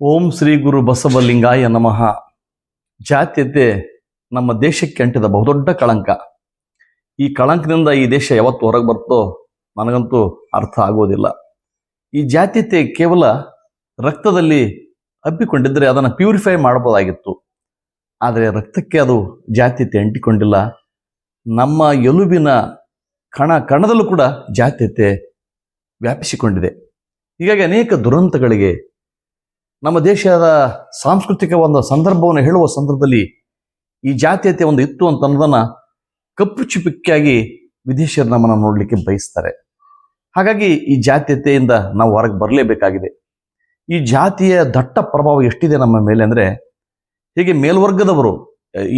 ಓಂ ಶ್ರೀ ಗುರು ಬಸವಲಿಂಗಾಯ ನಮಃ. ಜಾತ್ಯತೆ ನಮ್ಮ ದೇಶಕ್ಕೆ ಅಂಟಿದ ಬಹುದೊಡ್ಡ ಕಳಂಕ. ಈ ಕಳಂಕದಿಂದ ಈ ದೇಶ ಯಾವತ್ತು ಹೊರಗೆ ಬರ್ತೋ ನನಗಂತೂ ಅರ್ಥ ಆಗೋದಿಲ್ಲ. ಈ ಜಾತ್ಯತೆ ಕೇವಲ ರಕ್ತದಲ್ಲಿ ಹಬ್ಬಿಕೊಂಡಿದ್ದರೆ ಅದನ್ನು ಪ್ಯೂರಿಫೈ ಮಾಡಬಹುದಾಗಿತ್ತು ಆದರೆ ರಕ್ತಕ್ಕೆ ಅದು ಜಾತ್ಯತೆ ಅಂಟಿಕೊಂಡಿಲ್ಲ. ನಮ್ಮ ಎಲುಬಿನ ಕಣ ಕಣದಲ್ಲೂ ಕೂಡ ಜಾತ್ಯತೆ ವ್ಯಾಪಿಸಿಕೊಂಡಿದೆ. ಹೀಗಾಗಿ ಅನೇಕ ದುರಂತಗಳಿಗೆ ನಮ್ಮ ದೇಶದ ಸಾಂಸ್ಕೃತಿಕ ಒಂದು ಸಂದರ್ಭವನ್ನು ಹೇಳುವ ಸಂದರ್ಭದಲ್ಲಿ ಈ ಜಾತೀಯತೆ ಒಂದು ಇತ್ತು ಅಂತ ಅನ್ನೋದನ್ನ ಕಪ್ಪು ಚುಪಿಕ್ಕಾಗಿ ವಿದೇಶಿಯರು ನಮ್ಮನ್ನು ನೋಡಲಿಕ್ಕೆ ಬಯಸ್ತಾರೆ. ಹಾಗಾಗಿ ಈ ಜಾತೀಯತೆಯಿಂದ ನಾವು ಹೊರಗೆ ಬರಲೇಬೇಕಾಗಿದೆ. ಈ ಜಾತಿಯ ದಟ್ಟ ಪ್ರಭಾವ ಎಷ್ಟಿದೆ ನಮ್ಮ ಮೇಲೆ ಅಂದರೆ ಹೀಗೆ ಮೇಲ್ವರ್ಗದವರು,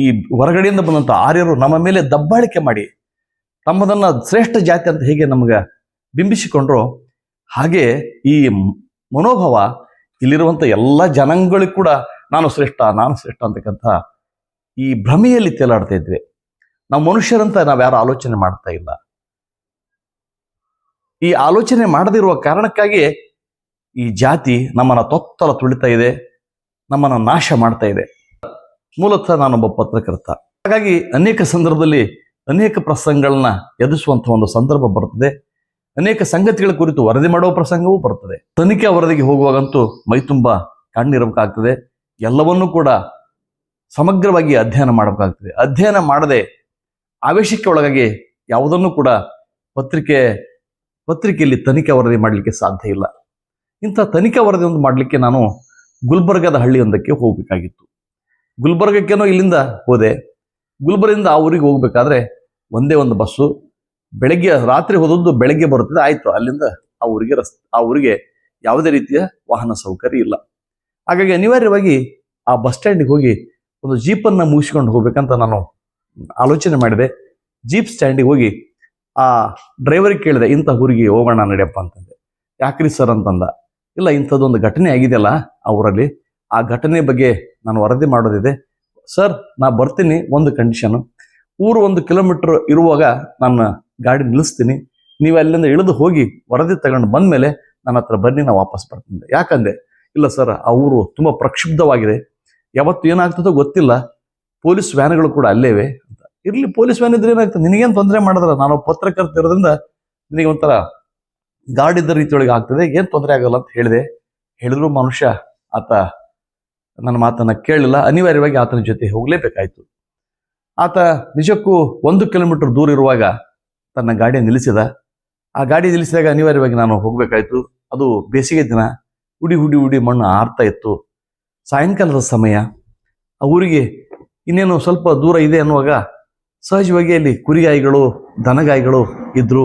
ಈ ಹೊರಗಡೆಯಿಂದ ಬಂದಂಥ ಆರ್ಯರು ನಮ್ಮ ಮೇಲೆ ದಬ್ಬಾಳಿಕೆ ಮಾಡಿ ತಮ್ಮದನ್ನ ಶ್ರೇಷ್ಠ ಜಾತಿ ಅಂತ ಹೇಗೆ ನಮಗೆ ಬಿಂಬಿಸಿಕೊಂಡ್ರು ಹಾಗೆ ಈ ಮನೋಭಾವ ಇಲ್ಲಿರುವಂಥ ಎಲ್ಲ ಜನಾಂಗಗಳಿಗೂ ಕೂಡ ನಾನು ಶ್ರೇಷ್ಠ ನಾನು ಶ್ರೇಷ್ಠ ಅಂತಕ್ಕಂಥ ಈ ಭ್ರಮೆಯಲ್ಲಿ ತೇಲಾಡ್ತಾ ಇದ್ವಿ. ನಾವು ಮನುಷ್ಯರಂತ ನಾವು ಯಾರು ಆಲೋಚನೆ ಮಾಡ್ತಾ ಇಲ್ಲ. ಈ ಆಲೋಚನೆ ಮಾಡದಿರುವ ಕಾರಣಕ್ಕಾಗಿ ಈ ಜಾತಿ ನಮ್ಮನ್ನ ತೊತ್ತಲ ತುಳಿತಾ ಇದೆ, ನಮ್ಮನ್ನ ನಾಶ ಮಾಡ್ತಾ ಇದೆ. ಮೂಲತಃ ನಾನೊಬ್ಬ ಪತ್ರಕರ್ತ. ಹಾಗಾಗಿ ಅನೇಕ ಸಂದರ್ಭದಲ್ಲಿ ಅನೇಕ ಪ್ರಸಂಗಗಳನ್ನ ಎದುರಿಸುವಂಥ ಒಂದು ಸಂದರ್ಭ ಬರ್ತದೆ. ಅನೇಕ ಸಂಗತಿಗಳ ಕುರಿತು ವರದಿ ಮಾಡುವ ಪ್ರಸಂಗವೂ ಬರ್ತದೆ ತನಿಖೆ ವರದಿಗೆ ಹೋಗುವಾಗಂತೂ ಮೈ ತುಂಬ ಕಣ್ಣಿರಬೇಕಾಗ್ತದೆ. ಎಲ್ಲವನ್ನೂ ಕೂಡ ಸಮಗ್ರವಾಗಿ ಅಧ್ಯಯನ ಮಾಡಬೇಕಾಗ್ತದೆ. ಅಧ್ಯಯನ ಮಾಡದೆ ಆವೇಶಕ್ಕೆ ಒಳಗಾಗಿ ಯಾವುದನ್ನು ಕೂಡ ಪತ್ರಿಕೆ, ಪತ್ರಿಕೆಯಲ್ಲಿ ತನಿಖೆ ವರದಿ ಮಾಡಲಿಕ್ಕೆ ಸಾಧ್ಯ ಇಲ್ಲ. ಇಂಥ ತನಿಖೆ ವರದಿ ಒಂದು ಮಾಡಲಿಕ್ಕೆ ನಾನು ಗುಲ್ಬರ್ಗದ ಹಳ್ಳಿಯೊಂದಕ್ಕೆ ಹೋಗಬೇಕಾಗಿತ್ತು. ಗುಲ್ಬರ್ಗಕ್ಕೇನೋ ಇಲ್ಲಿಂದ ಹೋದೆ. ಗುಲ್ಬರ್ಗಿಂದ ಆ ಊರಿಗೆ ಹೋಗ್ಬೇಕಾದ್ರೆ ಒಂದೇ ಒಂದು ಬಸ್ಸು ಬೆಳಗ್ಗೆ, ರಾತ್ರಿ ಹೋದದ್ದು ಬೆಳಗ್ಗೆ ಬರುತ್ತದೆ, ಆಯ್ತು. ಅಲ್ಲಿಂದ ಆ ಊರಿಗೆ ರಸ್, ಆ ಊರಿಗೆ ಯಾವುದೇ ರೀತಿಯ ವಾಹನ ಸೌಕರ್ಯ ಇಲ್ಲ. ಹಾಗಾಗಿ ಅನಿವಾರ್ಯವಾಗಿ ಆ ಬಸ್ ಸ್ಟ್ಯಾಂಡಿಗೆ ಹೋಗಿ ಒಂದು ಜೀಪನ್ನು ಮುಗಿಸ್ಕೊಂಡು ಹೋಗ್ಬೇಕಂತ ನಾನು ಆಲೋಚನೆ ಮಾಡಿದೆ. ಜೀಪ್ ಸ್ಟ್ಯಾಂಡಿಗೆ ಹೋಗಿ ಆ ಡ್ರೈವರಿಗೆ ಕೇಳಿದೆ, ಇಂಥ ಊರಿಗೆ ಹೋಗೋಣ ನಡೆಯಪ್ಪ ಅಂತಂದೆ. ಯಾಕ್ರಿ ಸರ್ ಅಂತಂದ. ಇಲ್ಲ ಇಂಥದ್ದೊಂದು ಘಟನೆ ಆಗಿದೆಯಲ್ಲ ಆ ಊರಲ್ಲಿ. ಆ ಘಟನೆ ಬಗ್ಗೆ ನಾನು ವರದಿ ಮಾಡೋದಿದೆ. ಸರ್, ನಾ ಬರ್ತೀನಿ, ಒಂದು ಕಂಡೀಷನು. ಊರು ಒಂದು ಕಿಲೋಮೀಟರ್ ಇರುವಾಗ ನನ್ನ ಗಾಡಿ ನಿಲ್ಲಿಸ್ತೀನಿ, ನೀವು ಅಲ್ಲಿಂದ ಇಳಿದು ಹೋಗಿ ವರದಿ ತಗೊಂಡು ಬಂದ್ಮೇಲೆ ನನ್ನ ಹತ್ರ ಬನ್ನಿ ನಾನು ವಾಪಸ್ ಬರ್ತೀನಿ ಯಾಕಂದೆ ಇಲ್ಲ ಸರ್ ಆ ಊರು ತುಂಬ ಪ್ರಕ್ಷುಬ್ಧವಾಗಿದೆ. ಯಾವತ್ತು ಏನಾಗ್ತದೋ ಗೊತ್ತಿಲ್ಲ. ಪೊಲೀಸ್ ವ್ಯಾನ್ಗಳು ಕೂಡ ಅಲ್ಲೇವೆ ಅಂತ. ಇರಲಿ, ಪೊಲೀಸ್ ವ್ಯಾನ್ ಇದ್ರೆ ಏನಾಗ್ತದೆ? ನಿನಗೇನು ತೊಂದರೆ ಮಾಡಿದ್ರೆ? ನಾನು ಪತ್ರಕರ್ತ ಇರೋದ್ರಿಂದ ನಿನಗೆ ಒಂಥರ ಗಾರ್ಡ್ ಇದ್ದ ರೀತಿಯೊಳಗೆ ಆಗ್ತದೆ. ಏನು ತೊಂದರೆ ಆಗಲ್ಲ ಅಂತ ಹೇಳಿದೆ. ಹೇಳಿದ್ರು ಮನುಷ್ಯ, ಆತ ನನ್ನ ಮಾತನ್ನು ಕೇಳಲಿಲ್ಲ ಅನಿವಾರ್ಯವಾಗಿ ಆತನ ಜೊತೆ ಹೋಗಲೇಬೇಕಾಯ್ತು. ಆತ ನಿಜಕ್ಕೂ ಒಂದು ಕಿಲೋಮೀಟರ್ ದೂರ ಇರುವಾಗ ತನ್ನ ಗಾಡಿ ನಿಲ್ಲಿಸಿದ. ಆ ಗಾಡಿ ನಿಲ್ಲಿಸಿದಾಗ ಅನಿವಾರ್ಯವಾಗಿ ನಾನು ಹೋಗಬೇಕಾಯಿತು. ಅದು ಬೇಸಿಗೆ ದಿನ. ಹುಡಿ ಹುಡಿ ಹುಡಿ ಮಣ್ಣು ಆರ್ತಾ ಇತ್ತು. ಸಾಯಂಕಾಲದ ಸಮಯ. ಆ ಊರಿಗೆ ಇನ್ನೇನು ಸ್ವಲ್ಪ ದೂರ ಇದೆ ಅನ್ನುವಾಗ ಸಹಜವಾಗಿ ಅಲ್ಲಿ ಕುರಿಗಾಯಿಗಳು, ದನಗಾಯಿಗಳು ಇದ್ರು.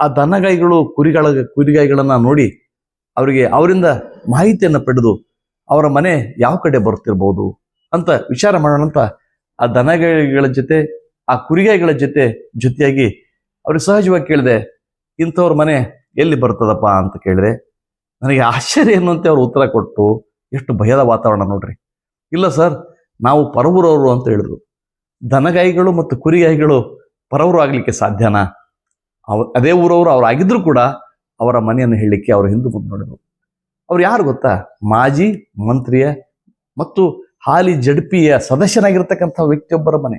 ಆ ದನಗಾಯಿಗಳು, ಕುರಿಗಳ, ಕುರಿಗಾಯಿಗಳನ್ನ ನೋಡಿ ಅವರಿಗೆ ಅವರಿಂದ ಮಾಹಿತಿಯನ್ನು ಪಡೆದು ಅವರ ಮನೆ ಯಾವ ಕಡೆ ಬರ್ತಿರ್ಬೋದು ಅಂತ ವಿಚಾರ ಮಾಡೋಣ ಅಂತ ಆ ದನಗಾಯಿಗಳ ಜೊತೆ, ಆ ಕುರಿಗಾಯಿಗಳ ಜೊತೆ ಜೊತೆಯಾಗಿ ಅವ್ರಿಗೆ ಸಹಜವಾಗಿ ಕೇಳಿದೆ, ಇಂಥವ್ರ ಮನೆ ಎಲ್ಲಿ ಬರ್ತದಪ್ಪ ಅಂತ ಕೇಳಿದೆ. ನನಗೆ ಆಶ್ಚರ್ಯ ಎನ್ನುವಂತೆ ಅವ್ರು ಉತ್ತರ ಕೊಟ್ಟು, ಎಷ್ಟು ಭಯದ ವಾತಾವರಣ ನೋಡ್ರಿ. ಇಲ್ಲ ಸರ್, ನಾವು ಪರವೂರವರು ಅಂತ ಹೇಳಿದ್ರು. ದನಗಾಯಿಗಳು ಮತ್ತು ಕುರಿಗಾಯಿಗಳು ಪರವರು ಆಗಲಿಕ್ಕೆ ಸಾಧ್ಯನಾ? ಅವ, ಅದೇ ಊರವರು ಅವ್ರು ಆಗಿದ್ರು ಕೂಡ ಅವರ ಮನೆಯನ್ನು ಹೇಳಲಿಕ್ಕೆ ಅವರು ಹಿಂದೂ ಮುಂದೆ ನೋಡಿದ್ರು. ಅವ್ರು ಯಾರು ಗೊತ್ತಾ? ಮಾಜಿ ಮಂತ್ರಿಯ ಮತ್ತು ಹಾಲಿ ಜಡ್ಪಿಯ ಸದಸ್ಯನಾಗಿರ್ತಕ್ಕಂಥ ವ್ಯಕ್ತಿಯೊಬ್ಬರ ಮನೆ.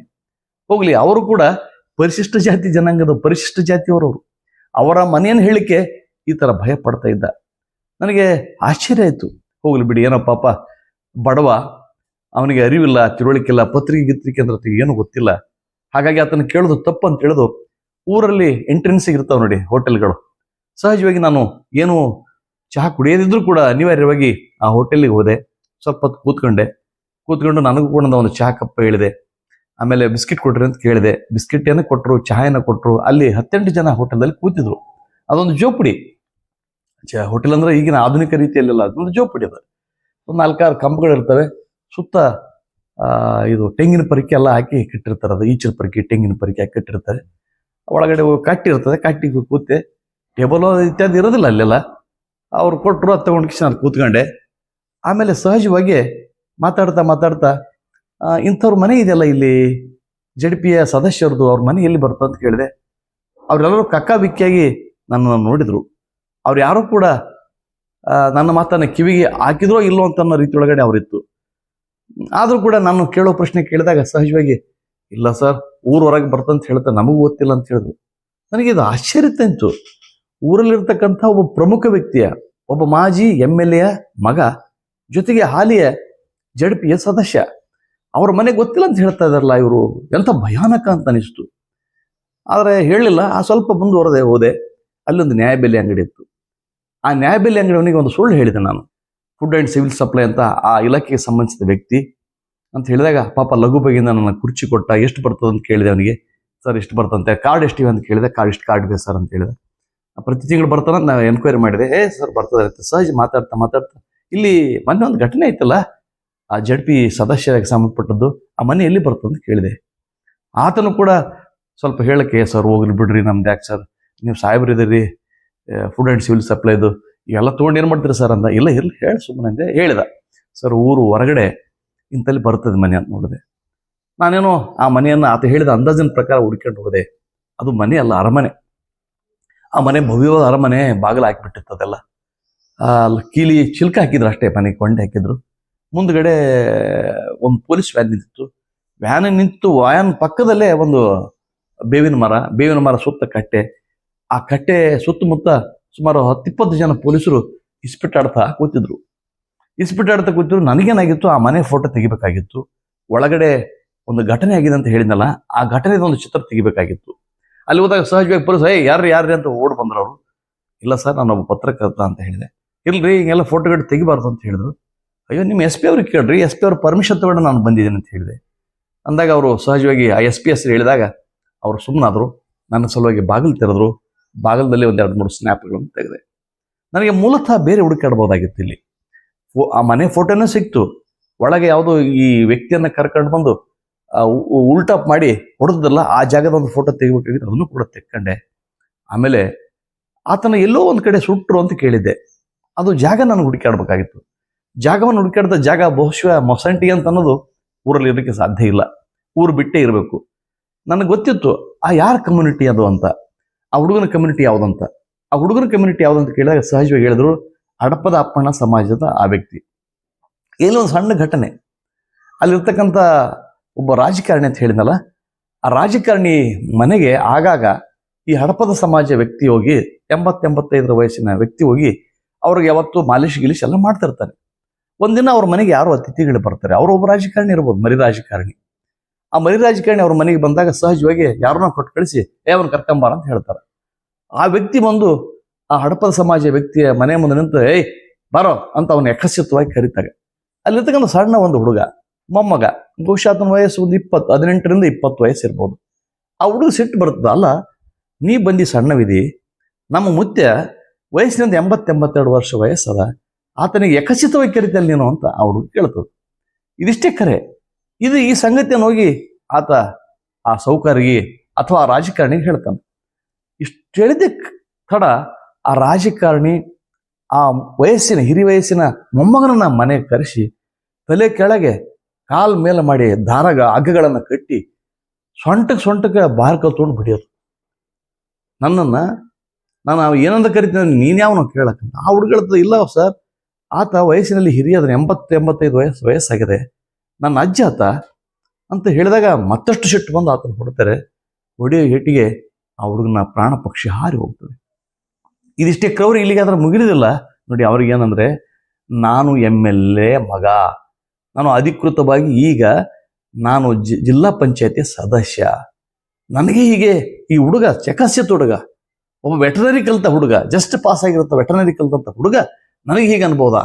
ಹೋಗಲಿ, ಅವರು ಕೂಡ ಪರಿಶಿಷ್ಟ ಜಾತಿ ಜನಾಂಗದ ಪರಿಶಿಷ್ಟ ಜಾತಿಯವರವರು ಅವರ. ಮನೆಯನ್ನು ಹೇಳಿಕೆ ಈ ಥರ ಭಯ ಪಡ್ತಾ ಇದ್ದ. ನನಗೆ ಆಶ್ಚರ್ಯ ಆಯಿತು. ಹೋಗಲಿ ಬಿಡಿ, ಏನೋ ಪಾಪ ಬಡವ, ಅವನಿಗೆ ಅರಿವಿಲ್ಲ ತಿಳುವಳಿಕಿಲ್ಲ ಪತ್ರಿಕೆ ಗಿತ್ರಿಕೆ ಅಂದ್ರೆ ಏನು ಗೊತ್ತಿಲ್ಲ. ಹಾಗಾಗಿ ಆತನ ಕೇಳೋದು ತಪ್ಪು ಅಂತ ಹೇಳಿದು ಊರಲ್ಲಿ ಎಂಟ್ರೆನ್ಸಿಗೆ ಇರ್ತಾವೆ ನೋಡಿ ಹೋಟೆಲ್ಗಳು. ಸಹಜವಾಗಿ ನಾನು ಏನು ಚಹಾ ಕುಡಿಯೋದಿದ್ರು ಕೂಡ ಅನಿವಾರ್ಯವಾಗಿ ಆ ಹೋಟೆಲಿಗೆ ಹೋದೆ. ಸ್ವಲ್ಪ ಹೊತ್ತು ಕೂತ್ಕೊಂಡೆ. ಕೂತ್ಕೊಂಡು ನನಗೂ ಕೂಡ ಒಂದು ಚಹಾ ಕಪ್ಪ ಹೇಳಿದೆ. ಆಮೇಲೆ ಬಿಸ್ಕಿಟ್ ಕೊಟ್ರಿ ಅಂತ ಕೇಳಿದೆ. ಬಿಸ್ಕಿಟ್ ಏನೋ ಕೊಟ್ಟರು ಚಹಾಯನ್ನು ಕೊಟ್ಟರು ಅಲ್ಲಿ ಹತ್ತೆಂಟು ಜನ ಹೋಟೆಲ್ದಲ್ಲಿ ಕೂತಿದ್ರು. ಅದೊಂದು ಜೋಪಡಿ. ಚ ಹೋಟೆಲ್ ಅಂದ್ರೆ ಈಗಿನ ಆಧುನಿಕ ರೀತಿಯಲ್ಲೆಲ್ಲ ಅದೊಂದು ಜೋಪಡಿ ಅದು. ಒಂದು ನಾಲ್ಕಾರು ಕಂಬಗಳಿರ್ತವೆ ಸುತ್ತ ಇದು ತೆಂಗಿನ ಪರಿಕೆ ಎಲ್ಲ ಹಾಕಿ ಕಟ್ಟಿರ್ತಾರೆ ಅದು. ಈಚಿನ ಪರಿಕೆ, ತೆಂಗಿನ ಪರಿಕೆ ಹಾಕಿ ಕಟ್ಟಿರ್ತಾರೆ. ಒಳಗಡೆ ಕಟ್ಟಿ ಇರ್ತದೆ. ಕಟ್ಟಿ ಕೂತೆ. ಟೇಬಲ್ ಇತ್ಯಾದಿ ಇರೋದಿಲ್ಲ ಅಲ್ಲೆಲ್ಲ. ಅವ್ರು ಕೊಟ್ಟರು ಅದು ತಗೊಂಡು ಕಿಶನ ಕೂತ್ಕೊಂಡೆ. ಆಮೇಲೆ ಸಹಜವಾಗಿ ಮಾತಾಡ್ತಾ ಮಾತಾಡ್ತಾ ಇಂಥವ್ರ ಮನೆ ಇದೆಯಲ್ಲ ಇಲ್ಲಿ? ಜಡ್ಪಿಯ ಸದಸ್ಯರದು ಅವ್ರ ಮನೆ ಎಲ್ಲಿ ಬರ್ತದೆ ಅಂತ ಕೇಳಿದೆ. ಅವರೆಲ್ಲರೂ ಕಕ್ಕ ಬಿಕ್ಕಿಯಾಗಿ ನನ್ನನ್ನು ನೋಡಿದ್ರು. ಅವ್ರು ಯಾರೂ ಕೂಡ ನನ್ನ ಮಾತನ್ನು ಕಿವಿಗೆ ಹಾಕಿದ್ರೋ ಇಲ್ಲೋ ಅಂತ ಅನ್ನೋ ರೀತಿ ಒಳಗಡೆ ಅವರಿತ್ತು. ಆದರೂ ಕೂಡ ನಾನು ಕೇಳೋ ಪ್ರಶ್ನೆ ಕೇಳಿದಾಗ ಸಹಜವಾಗಿ, ಇಲ್ಲ ಸರ್, ಊರ್ ಹೊರಗೆ ಬರ್ತಂತ ಹೇಳ್ತಾ ನಮಗೂ ಗೊತ್ತಿಲ್ಲ ಅಂತ ಹೇಳಿದ್ರು. ನನಗೆ ಇದು ಆಶ್ಚರ್ಯ ತಂತು ಊರಲ್ಲಿರ್ತಕ್ಕಂಥ ಒಬ್ಬ ಪ್ರಮುಖ ವ್ಯಕ್ತಿಯ, ಒಬ್ಬ ಮಾಜಿ ಎಂ ಎಲ್ ಎ ಮಗ, ಜೊತೆಗೆ ಹಾಲಿಯ ಜಡ್ ಪಿ ಸದಸ್ಯ. ಅವ್ರ ಮನೆ ಗೊತ್ತಿಲ್ಲ ಅಂತ ಹೇಳ್ತಾ ಇದಾರಲ್ಲ ಇವರು. ಎಂಥ ಭಯಾನಕ ಅಂತ ಅನಿಸ್ತು. ಆದರೆ ಹೇಳಲಿಲ್ಲ. ಆ ಸ್ವಲ್ಪ ಮುಂದುವರೆದೆ ಹೋದೆ. ಅಲ್ಲೊಂದು ನ್ಯಾಯಬೆಲೆ ಅಂಗಡಿ ಇತ್ತು. ಆ ನ್ಯಾಯಬೆಲೆ ಅಂಗಡಿಯವನಿಗೆ ಒಂದು ಸುಳ್ಳು ಹೇಳಿದೆ ನಾನು. ಫುಡ್ ಆ್ಯಂಡ್ ಸಿವಿಲ್ ಸಪ್ಲೈ ಅಂತ ಆ ಇಲಾಖೆಗೆ ಸಂಬಂಧಿಸಿದ ವ್ಯಕ್ತಿ ಅಂತ ಹೇಳಿದಾಗ, ಪಾಪ ಲಘು ಬಗೆಯಿಂದ ನನ್ನ ಕುರ್ಚಿ ಕೊಟ್ಟ ಎಷ್ಟು ಬರ್ತದೆ ಅಂತ ಕೇಳಿದೆ ಅವನಿಗೆ. ಸರ್, ಎಷ್ಟು ಬರ್ತಂತೆ ಕಾರ್ಡ್ ಎಷ್ಟಿವೆ ಅಂತ ಕೇಳಿದೆ. ಕಾರ್ಡ್ ಎಷ್ಟು ಕಾರ್ಡ್ ಬೇಕು ಸರ್? ಅಂತ ಹೇಳಿದೆ. ಪ್ರತಿ ತಿಂಗಳು ಬರ್ತಾನೆ ನಾವು ಎನ್ಕ್ವೈರಿ ಮಾಡಿದೆ. ಏ, ಸರ್, ಬರ್ತದೆ. ಸಹಜ ಮಾತಾಡ್ತಾ ಮಾತಾಡ್ತಾ, ಇಲ್ಲಿ ಮೊನ್ನೆ ಒಂದು ಘಟನೆ ಆಯ್ತಲ್ಲ ಆ ಜಡ್ ಪಿ ಸದಸ್ಯರಿಗೆ ಸಂಬಂಧಪಟ್ಟದ್ದು ಆ ಮನೆ ಎಲ್ಲಿ ಬರ್ತದೆ ಅಂತ ಕೇಳಿದೆ. ಆತನು ಕೂಡ ಸ್ವಲ್ಪ ಹೇಳಕ್ಕೆ, ಸರ್, ಹೋಗ್ಲಿ ಬಿಡ್ರಿ, ನಮ್ದು ಯಾಕೆ ಸರ್? ನೀವು ಸಾಹೇಬ್ರು ಇದ್ದೀರಿ ಫುಡ್ ಆ್ಯಂಡ್ ಸಿವಿಲ್ ಸಪ್ಲೈದು ಇವೆಲ್ಲ ತೊಗೊಂಡು ಏನು ಮಾಡ್ತೀರಿ ಸರ್? ಅಂದ. ಇಲ್ಲ, ಇರಲಿ, ಹೇಳಿ ಸುಮ್ಮನೆ ಅಂದೆ. ಹೇಳಿದ. ಸರ್, ಊರು ಹೊರಗಡೆ ಇಂತಲ್ಲಿ ಬರ್ತದೆ ಮನೆ ಅಂತ ನೋಡಿದೆ. ನಾನೇನೋ ಆ ಮನೆಯನ್ನು ಆತ ಹೇಳಿದ ಅಂದಾಜಿನ ಪ್ರಕಾರ ಹುಡ್ಕೊಂಡು ಹೋದೆ. ಅದು ಮನೆ ಅಲ್ಲ, ಅರಮನೆ. ಆ ಮನೆ ಭವ್ಯವಾದ ಅರಮನೆ, ಬಾಗಿಲು ಹಾಕಿಬಿಟ್ಟಿತ್ತು ಅದೆಲ್ಲ. ಕೀಲಿ ಚಿಲ್ಕ ಹಾಕಿದ್ರು ಅಷ್ಟೇ ಮನೆಗೆ ಕೊಂಡೆ ಹಾಕಿದ್ರು. ಮುಂದ್ಗಡೆ ಒಂದು ಪೊಲೀಸ್ ವ್ಯಾನ್ ನಿಂತಿತ್ತು. ವ್ಯಾನ್ ನಿಂತು ವ್ಯಾನ್ ಪಕ್ಕದಲ್ಲೇ ಒಂದು ಬೇವಿನ ಮರ ಬೇವಿನ ಮರ ಸುತ್ತ ಕಟ್ಟೆ. ಆ ಕಟ್ಟೆ ಸುತ್ತಮುತ್ತ ಸುಮಾರು ಹತ್ತಿಪ್ಪತ್ತು ಜನ ಪೊಲೀಸರು ಇಸ್ಪಿಟಾಡ್ತಾ ಕೂತಿದ್ರು. ಇಸ್ಪಿಟಾಡ್ತಾ ಕೂತಿದ್ರು. ನನಗೇನಾಗಿತ್ತು, ಆ ಮನೆ ಫೋಟೋ ತೆಗಿಬೇಕಾಗಿತ್ತು. ಒಳಗಡೆ ಒಂದು ಘಟನೆ ಆಗಿದೆ ಅಂತ ಹೇಳಿದ್ನಲ್ಲ, ಆ ಘಟನೆದ ಒಂದು ಚಿತ್ರ ತೆಗಿಬೇಕಾಗಿತ್ತು. ಅಲ್ಲಿ ಹೋದಾಗ ಸಹಜವಾಗಿ ಪೊಲೀಸ್ ಏ ಯಾರು ಯಾರ್ರಿ? ಅಂತ ಓಡ್ ಬಂದ್ರು ಅವರು. ಇಲ್ಲ ಸರ್ ನಾನು ಒಬ್ಬ ಪತ್ರಕರ್ತ ಅಂತ ಹೇಳಿದೆ. ಇಲ್ರಿ, ಹಿಂಗೆಲ್ಲ ಫೋಟೋಗಳು ತೆಗಿಬಾರ್ದು ಅಂತ ಹೇಳಿದ್ರು. ಅಯ್ಯೋ, ನಿಮ್ಮ ಎಸ್ ಪಿ ಅವ್ರಿಗೆ ಕೇಳ್ರಿ ಎಸ್ ಪಿ ಅವ್ರ ಪರ್ಮಿಷನ್ ತಗೊಂಡು ನಾನು ಬಂದಿದ್ದೀನಿ ಅಂತ ಹೇಳಿದೆ. ಅಂದಾಗ ಅವರು ಸಹಜವಾಗಿ ಆ ಎಸ್ ಪಿ ಹೆಸರು ಹೇಳಿದಾಗ ಅವರು ಸುಮ್ಮನಾದರು ನನ್ನ ಸಲುವಾಗಿ ಬಾಗಿಲು ತೆರೆದ್ರು ಬಾಗಿಲದಲ್ಲಿ ಒಂದು ಎರಡು ಮೂರು ಸ್ನ್ಯಾಪ್ಗಳನ್ನು ತೆಗೆದೆ. ನನಗೆ ಮೂಲತಃ ಬೇರೆ ಹುಡುಕಾಡ್ಬೋದಾಗಿತ್ತು ಇಲ್ಲಿ. ಆ ಮನೆ ಫೋಟೋನೇ ಸಿಕ್ತು. ಒಳಗೆ ಯಾವುದೋ ಈ ವ್ಯಕ್ತಿಯನ್ನು ಕರ್ಕೊಂಡು ಬಂದು ಉಲ್ಟಾಪ್ ಮಾಡಿ ಹೊಡೆದಲ್ಲ ಆ ಜಾಗದ ಒಂದು ಫೋಟೋ ತೆಗಿಬೇಕಾಗಿತ್ತು, ಅದನ್ನು ಕೂಡ ತೆಕ್ಕೊಂಡೆ. ಆಮೇಲೆ ಆತನ ಎಲ್ಲೋ ಒಂದು ಕಡೆ ಸುಟ್ಟರು ಅಂತ ಕೇಳಿದ್ದೆ. ಅದು ಜಾಗ ನಾನು ಹುಡುಕಾಡ್ಬೇಕಾಗಿತ್ತು ಜಾಗವನ್ನು ಹುಡುಕಾಡ್ದ ಜಾಗ ಬಹುಶಃ ಮೊಸಂಟಿ ಅಂತ ಅನ್ನೋದು ಊರಲ್ಲಿ ಇರೋಕ್ಕೆ ಸಾಧ್ಯ ಇಲ್ಲ. ಊರು ಬಿಟ್ಟೇ ಇರಬೇಕು. ನನಗೆ ಗೊತ್ತಿತ್ತು, ಆ ಯಾರ ಕಮ್ಯುನಿಟಿ ಅದು ಅಂತ? ಆ ಹುಡುಗನ ಕಮ್ಯುನಿಟಿ ಯಾವುದಂತ? ಆ ಹುಡುಗನ ಕಮ್ಯುನಿಟಿ ಯಾವುದಂತ ಕೇಳಿದಾಗ ಸಹಜವಾಗಿ ಹೇಳಿದ್ರು, ಹಡಪದ ಅಪ್ಪಣ್ಣ ಸಮಾಜದ ಆ ವ್ಯಕ್ತಿ. ಏನೋ ಒಂದು ಸಣ್ಣ ಘಟನೆ. ಅಲ್ಲಿರ್ತಕ್ಕಂಥ ಒಬ್ಬ ರಾಜಕಾರಣಿ ಅಂತ ಹೇಳಿದ್ನಲ್ಲ, ಆ ರಾಜಕಾರಣಿ ಮನೆಗೆ ಆಗಾಗ ಈ ಹಡಪದ ಸಮಾಜ ವ್ಯಕ್ತಿ ಹೋಗಿ, ಎಂಬತ್ತೆಂಬತ್ತೈದರ ವಯಸ್ಸಿನ ವ್ಯಕ್ತಿ ಹೋಗಿ, ಅವ್ರಿಗೆ ಯಾವತ್ತು ಮಾಲಿಶ್ ಗಿಲಿಶ್ ಎಲ್ಲ ಮಾಡ್ತಿರ್ತಾನೆ ಒಂದಿನ ಅವ್ರ ಮನೆಗೆ ಯಾರು ಅತಿಥಿಗಳು ಬರ್ತಾರೆ. ಅವ್ರ ಒಬ್ಬ ರಾಜಕಾರಣಿ ಇರ್ಬೋದು, ಮರಿ ರಾಜಕಾರಣಿ. ಆ ಮರಿ ರಾಜಕಾರಣಿ ಅವ್ರ ಮನೆಗೆ ಬಂದಾಗ ಸಹಜವಾಗಿ ಯಾರನ್ನ ಕೊಟ್ಟು ಕಳಿಸಿ, ಏ, ಅವ್ನ ಕರ್ಕೊಂಬಾರ ಅಂತ ಹೇಳ್ತಾರೆ. ಆ ವ್ಯಕ್ತಿ ಬಂದು, ಆ ಹಡಪದ ಸಮಾಜ ವ್ಯಕ್ತಿಯ ಮನೆ ಮುಂದೆ ನಿಂತು, ಏಯ್, ಬಾರೋ ಅಂತ ಅವನ ಯಕಸ್ಯತ್ವವಾಗಿ ಕರೀತಾರೆ. ಅಲ್ಲಿರ್ತಕ್ಕಂಥ ಸಣ್ಣ ಒಂದು ಹುಡುಗ, ಮೊಮ್ಮಗ, ಬಹುಶಃ ವಯಸ್ಸು ಒಂದು ಇಪ್ಪತ್ತು, ಹದಿನೆಂಟರಿಂದ ಇಪ್ಪತ್ತು ವಯಸ್ಸು ಇರ್ಬೋದು ಆ ಹುಡುಗ ಸಿಟ್ಟು ಬರ್ತದ ಅಲ್ಲ, ನೀ ಬಂದು ಸಣ್ಣವಿದಿ, ನಮ್ಮ ಮುತ್ಯ ವಯಸ್ಸಿನಿಂದ ಎಂಬತ್ತೆಂಬತ್ತೆರಡು ವರ್ಷ ವಯಸ್ಸದ ಆತನಿಗೆ ಯಕಸಿತವಾಗಿ ಕರಿತಲ್ಲ ನೀನು ಅಂತ ಹುಡುಗ ಕೇಳ್ತದೆ. ಇದಿಷ್ಟೇ ಕರೆ. ಇದು ಈ ಸಂಗತಿಯನ್ನು ಹೋಗಿ ಆತ ಆ ಸೌಕರ್ಗಿ ಅಥವಾ ಆ ರಾಜಕಾರಣಿಗೆ ಹೇಳ್ತಾನೆ. ಇಷ್ಟು ಹೇಳಿದ ತಡ ಆ ರಾಜಕಾರಣಿ ಆ ವಯಸ್ಸಿನ ಹಿರಿ ವಯಸ್ಸಿನ ಮೊಮ್ಮಗನನ್ನ ಮನೆಗೆ ಕರೆಸಿ ತಲೆ ಕೆಳಗೆ ಕಾಲ್ ಮೇಲೆ ಮಾಡಿ ದಾರಗ ಹಗ್ಗಗಳನ್ನು ಕಟ್ಟಿ ಸೊಂಟಕ್ಕೆ ಸೊಂಟಕ್ಕೆ ಬಾರ್ ತೊಗೊಂಡು ಬಿಡಿಯೋದು. ನನ್ನನ್ನು, ನಾನು ಏನಂದ ಕರಿತೀನಿ ನೀನು ಯಾವನೋ ಕೇಳಕ್ಕಂತ. ಆ ಹುಡುಗಳ ಇಲ್ಲ ಸರ್. ಆತ ವಯಸ್ಸಿನಲ್ಲಿ ಹಿರಿಯದನ ಎಂಬತ್ತು ಎಂಬತ್ತೈದು ವಯಸ್ಸು, ವಯಸ್ಸಾಗಿದೆ. ನನ್ನ ಅಜ್ಜ ಆತ ಅಂತ ಹೇಳಿದಾಗ ಮತ್ತಷ್ಟು ಸಿಟ್ಟು ಬಂದು ಆತನ ಹೊಡ್ತಾರೆ. ಹೊಡೆಯೋ ಏಟಿಗೆ ಆ ಹುಡುಗನ ಪ್ರಾಣ ಪಕ್ಷಿ ಹಾರಿ ಹೋಗ್ತದೆ. ಇದಿಷ್ಟೇ ಕ್ರೌರಿ ಇಲ್ಲಿಗೆ ಆದ್ರೆ ಮುಗಿಲಿದಿಲ್ಲ ನೋಡಿ, ಅವ್ರಿಗೆ ಏನಂದ್ರೆ, ನಾನು ಎಂ ಎಲ್ ಎ ಮಗ. ನಾನು ಅಧಿಕೃತವಾಗಿ ಈಗ ನಾನು ಜಿಲ್ಲಾ ಪಂಚಾಯತಿ ಸದಸ್ಯ. ನನಗೆ ಹೀಗೆ ಈ ಹುಡುಗ ಚಕಸ್ಯತ್ ಹುಡುಗ ಒಬ್ಬ ವೆಟರ್ನರಿ ಕಲಿತ ಹುಡುಗ, ಜಸ್ಟ್ ಪಾಸ್ ಆಗಿರುತ್ತ ವೆಟರ್ನರಿ ಕಲ್ತಂತ ಹುಡುಗ ನನಗೆ ಹೀಗೆ ಅನ್ಬೋದ?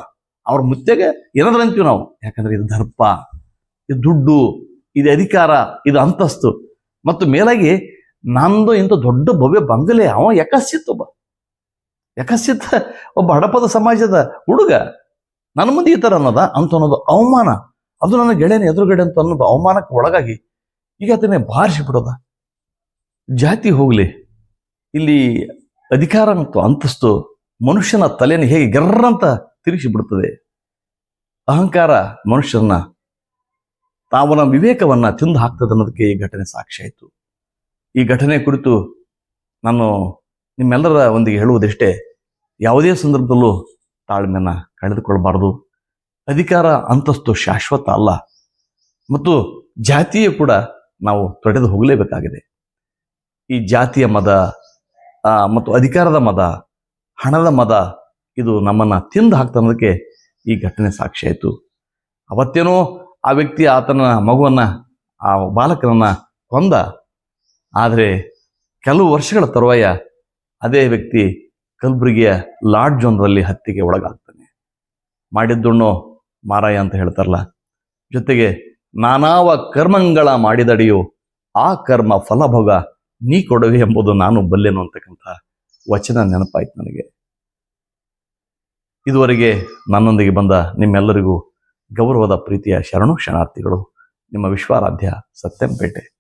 ಅವ್ರ ಮುತ್ತೆಗೆ ಏನಾದ್ರೂ ಅಂತೀವಿ ನಾವು. ಯಾಕಂದ್ರೆ ಇದು ದರ್ಪ, ಇದು ದುಡ್ಡು, ಇದು ಅಧಿಕಾರ, ಇದು ಅಂತಸ್ತು. ಮತ್ತು ಮೇಲಾಗಿ ನಂದು ಇಂಥ ದೊಡ್ಡ ಭವ್ಯ ಬಂಗಲೆ, ಅವ ಯಕಸ್ಸಿತ್ ಒಬ್ಬ. ಯಕಸ್ಸಿತ್ ಒಬ್ಬ ಹಡಪದ ಸಮಾಜದ ಹುಡುಗ. ನನ್ನ ಮುಂದೆ ಈ ಥರ ಅನ್ನೋದ? ಅಂತ ಅನ್ನೋದು ಅವಮಾನ. ಅದು ನನ್ನ ಗೆಳೆಯನ ಎದುರುಗಡೆ ಅಂತ ಅನ್ನೋದು ಅವಮಾನಕ್ಕೆ ಒಳಗಾಗಿ ಈಗ ಅದನ್ನೇ ಬಾರಿಸಿ ಬಿಡೋದ? ಜಾತಿ ಹೋಗ್ಲಿ. ಇಲ್ಲಿ ಅಧಿಕಾರ ಮತ್ತು ಅಂತಸ್ತು ಮನುಷ್ಯನ ತಲೆಯನ್ನು ಹೇಗೆ ಗರ್ರಂತ ತಿರುಗಿಸಿ ಬಿಡುತ್ತದೆ ಅಹಂಕಾರ ಮನುಷ್ಯನ ತಾವನ ವಿವೇಕವನ್ನ ತಿಂದು ಹಾಕ್ತದೆ ಅನ್ನೋದಕ್ಕೆ ಈ ಘಟನೆ ಸಾಕ್ಷಿ ಆಯಿತು. ಈ ಘಟನೆ ಕುರಿತು ನಾನು ನಿಮ್ಮೆಲ್ಲರ ಒಂದಿಗೆ ಹೇಳುವುದಿಷ್ಟೇ, ಯಾವುದೇ ಸಂದರ್ಭದಲ್ಲೂ ತಾಳ್ಮೆಯನ್ನು ಕಳೆದುಕೊಳ್ಬಾರ್ದು ಅಧಿಕಾರ, ಅಂತಸ್ತು ಶಾಶ್ವತ ಅಲ್ಲ. ಮತ್ತು ಜಾತಿಯ ಕೂಡ ನಾವು ತೊಡೆದು ಹೋಗಲೇಬೇಕಾಗಿದೆ. ಈ ಜಾತಿಯ ಮದ ಮತ್ತು ಅಧಿಕಾರದ ಮದ ಹಣದ ಮದ ಇದು ನಮ್ಮನ್ನು ತಿಂದು ಹಾಕ್ತನ್ನೋದಕ್ಕೆ ಈ ಘಟನೆ ಸಾಕ್ಷಿ ಆಯಿತು. ಅವತ್ತೇನೋ ಆ ವ್ಯಕ್ತಿ ಆತನ ಮಗುವನ್ನು, ಆ ಬಾಲಕನನ್ನು ಕೊಂದ. ಆದರೆ ಕೆಲವು ವರ್ಷಗಳ ತರುವಾಯ ಅದೇ ವ್ಯಕ್ತಿ ಕಲಬುರಗಿಯ ಲಾಡ್ಜ್ ಒಂದರಲ್ಲಿ ಹತ್ತಿಗೆ ಒಳಗಾಗ್ತಾನೆ. ಮಾಡಿದ್ದುಣ್ಣೋ ಮಾರಾಯ ಅಂತ ಹೇಳ್ತಾರಲ್ಲ. ಜೊತೆಗೆ ನಾನಾವ ಕರ್ಮಂಗಳ ಮಾಡಿದಡಿಯು ಆ ಕರ್ಮ ಫಲಭೋಗ ನೀ ಕೊಡುವೆ ಎಂಬುದು ನಾನು ಬಲ್ಲೆನು ಅಂತಕ್ಕಂಥ ವಚನ ನೆನಪಾಯ್ತು ನನಗೆ. ಇದುವರೆಗೆ ನನ್ನೊಂದಿಗೆ ಬಂದ ನಿಮ್ಮೆಲ್ಲರಿಗೂ ಗೌರವದ ಪ್ರೀತಿಯ ಶರಣು ಶರಣಾರ್ಥಿಗಳು ನಿಮ್ಮ ವಿಶ್ವಾರಾಧ್ಯ ಸತ್ಯಂಪೇಟೆ.